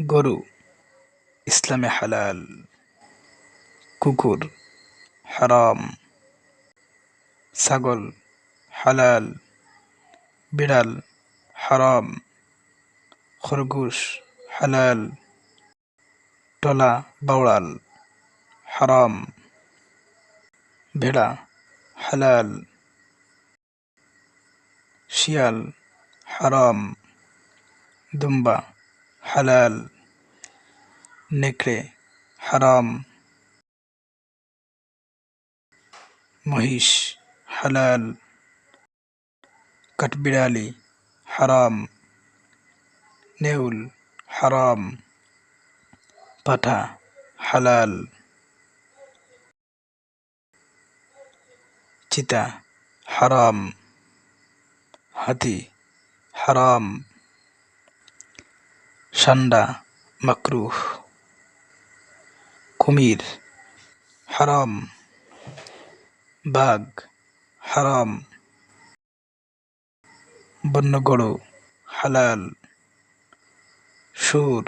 গরু, ইসলামে হালাল, কুকুর, হারাম, ছাগল, হালাল, বিড়াল, হারাম, খরগোশ, হালাল, টলা বাউড়াল হারাম, ভেড়া, হালাল, শিয়াল, হারাম, দুম্বা হালাল, নেকড়ে, হারাম, মহিষ, হালাল, কাঠবিড়ালি, হারাম, নেউল, হারাম, পাঠা, হালাল, চিতা, হারাম, হাতি, হারাম সান্ডা, মাকরুহ, কুমির, হারাম, বাঘ, হারাম, বন্যগড়, হালাল, সুর,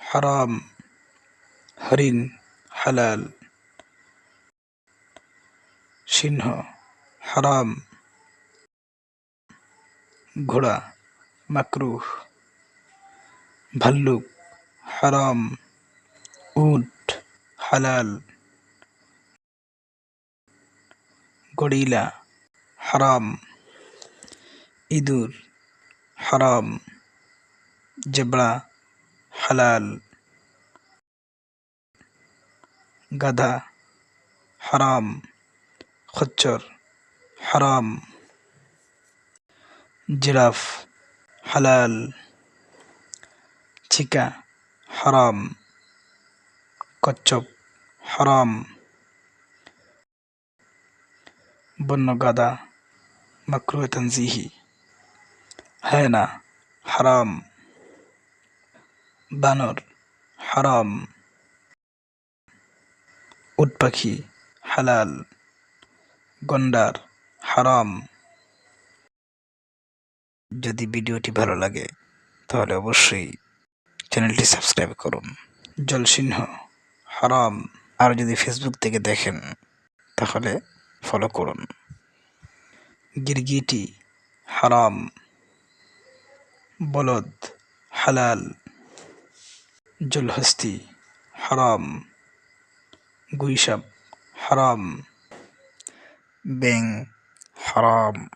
হারাম, হরিণ, হালাল, সিংহ, হারাম, ঘোড়া, মাকরুহ। ভাল্লুক, হারাম, উট, হালাল। গরিলা, হারাম। ইঁদুর, হারাম। জেব্রা, হালাল। গাধা, হারাম। খচ্চর, হারাম। জিরাফ, হালাল। চিকা হারাম, কচ্ছপ, হারাম। বন্য গাদা তানজিহি। হায়না হারাম। বানর, হারাম। উট পাখি, হালাল। গন্ডার, হারাম। যদি ভিডিওটি ভালো লাগে, তাহলে অবশ্যই চ্যানেলটি সাবস্ক্রাইব করুন। জলসিংহ, হারাম। আর যদি ফেসবুক থেকে দেখেন, তাহলে ফলো করুন। গিরগিটি, হারাম। বলদ, হালাল। জলহস্তি, হারাম। গুইসাপ, হারাম। ব্যাং হারাম।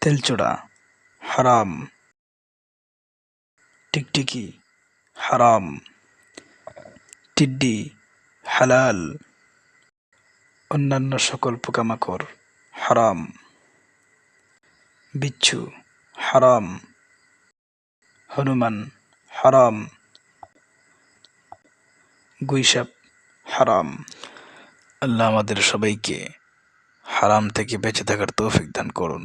তেলচোড়া, হারাম। টিকটিকি, হারাম, টিড্ডি, হালাল, অন্যান্য সকল পোকামাকড়, হারাম, বিচ্ছু, হারাম, হনুমান, হারাম, গুইসাপ, হারাম। আল্লাহ আমাদের সবাইকে হারাম থেকে বেঁচে থাকার তৌফিক দান করুন।